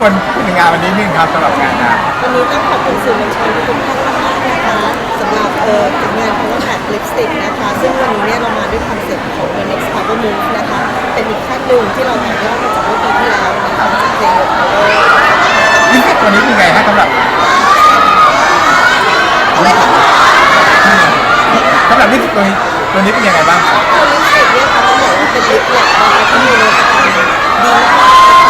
คนพูดถึงงานวันนี้นึงครับสำหรับงานนะวันนี้ต้องขอบคุณสื่อมวลชนทุกท่านมากๆนะคะสำหรับเอ่อผลงาน Power Matte Lipstick นะคะ ซึ่งวันนี้เนี่ยเรามาด้วยคอนเซ็ปต์ของ The Next Power Move นะคะ เป็นอีกขั้นหนึ่งที่เราต่อยอดมาจากเมื่อปีที่แล้วนะคะจากเพลง The Power ลิปสติกตัวนี้เป็นไงฮะสำหรับสำหรับลิปสติกตัวนี้ตัวนี้เป็นยังไงบ้างครับตัวลิปสติกเนี่ยค่ะต้องบอกว่าเป็นลิปแลกนะคะที่มีนวัตกรรมดีมาก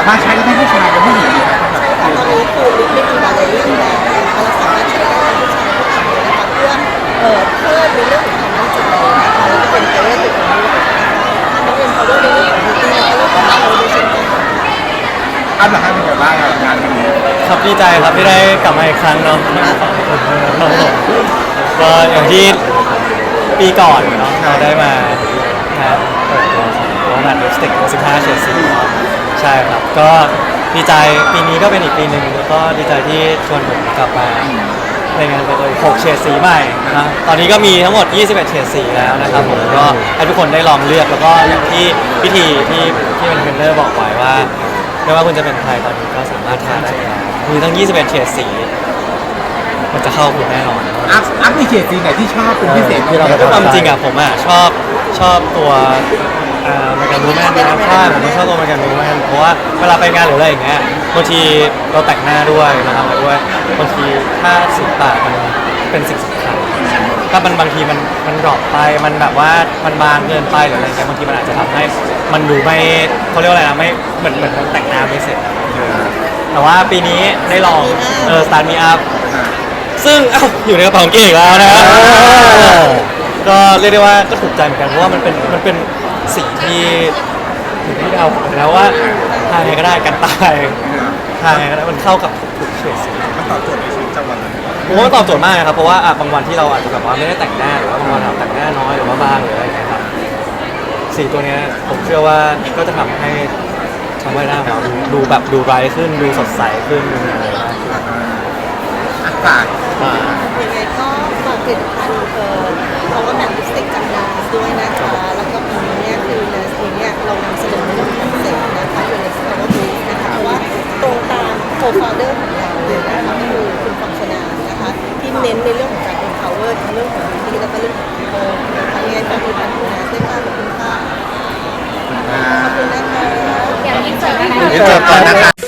ามารถใช้ได้ทั้งผู้ชายและผู้หญิงนะครับใช่ค่ะตอนนี้คือลิปไม่มีบาร์เรอร์แล้วนะคะเราสามารถใช้ได้ทั้งผู้ชายผู้หญิงเลยนะคะเพื่อเอ่อเพิ่มในเรื่องของความมั่นใจนะคะแล้วก็เป็น power ตัวของเรานะคะทั้งเป็น power ในเรื่องของ beauty แล้วก็เรื่องของ power ด้เช่นกันอัพหลักเป็นไงบ้างกับงานวันนี้ครับดีใจครับที่ได้กลับมาอีกครั้งเนาะครับผมก็อย่างที่ปีก่อนเนาะเราได้มาทนเปิดตัวของโรนันลิปสติก15เฉดสีเนาะ ใช่ครับ ก็ดีใจปีนี้ก็เป็นอีกปีหนึ่งแล้วก็ดีใจที่ชวนผมกลับมาในงานเปิดตัวอีก6เฉดสีใหม่นะตอนนี้ก็มีทั้งหมด 21 เฉดสีแล้วนะครับผมก็ให้ทุกคนได้ลองเลือกแล้วก็อย่างที่พิธีที่ที่เป็นเทรนเนอร์บอกไว้ว่าไม่ว่าคุณจะเป็นใครตอนนี้ก็สามารถทานได้แล้วมีทั้ง 21 เฉดสี มันจะเข้าคุณแน่นอนอัพอัพมีเฉดสีไหนที่ชอบเป็นพิเศษที่เราความจริงอะผมอะชอบ ชอบตัวมาการูแมนนะครับใช่ผมชอบตัวมาการูแมนเพราะว่าเวลาไปงานหรืออะไรอย่างเงี้ยบางทีเราแต่งหน้าด้วยเราทำอะไรด้วยบางทีถ้าสีปากมันเป็นสิ่งสำคัญถ้ามันบางทีมันมันดรอปไปมันแบบว่ามันบางเกินไปหรืออะไรเงี้ยบางทีมันอาจจะทำให้มันดูไม่เขาเรียกว่าอะไรนะไม่เหมือนเหมือนแต่งหน้าไม่เสร็จอะเออแต่ว่าปีนี้ได้ลองเออ Start Me Up ซึ่งอ้าอยู่ในกระเป๋าเกงอีกแล้วนะ ก็เรียกได้ว่าก็ถูกใจเหมือนกันเพราะว่ามันเป็นมันเป็นสีที่ถึงที่เราบอกแล้วว่าทาไงก็ได้กันตายทาไงก็ได้มันเข้ากับทุกเฉดสีมันตอบโจทย์ในชีวิตประจำวันเลยผมว่ามันตอบโจทย์มากนะครับเพราะว่าอะบางวันที่เราอาจจะแบบว่าไม่ได้แต่งหน้าหรือว่าบางวันเราแต่งหน้าน้อยหรือว่าบางหรืออะไรอย่างเงี้ยครับสีตัวเนี้ยผมเชื่อว่าก็จะทำให้ทำให้หน้าเราดูดูแบบดูไบรท์ขึ้นดูสดใสขึ้นดูอะไรมากขึ้น อากาศ ตาม co-founder ของเราเลยนะคะก็คือคุณฟังชนานะคะ ที่เน้นในเรื่องของการ empower ทั้งเรื่องของ beauty แล้วก็เรื่องของ people นะคะยังไงฝากผลิตภัณฑ์ของ NARS ด้วยค่ะขอบคุณค่ะขอบคุณนะคะอย่างอินเสิร์ตนะคะเดี๋ยวเจอกันนะครับ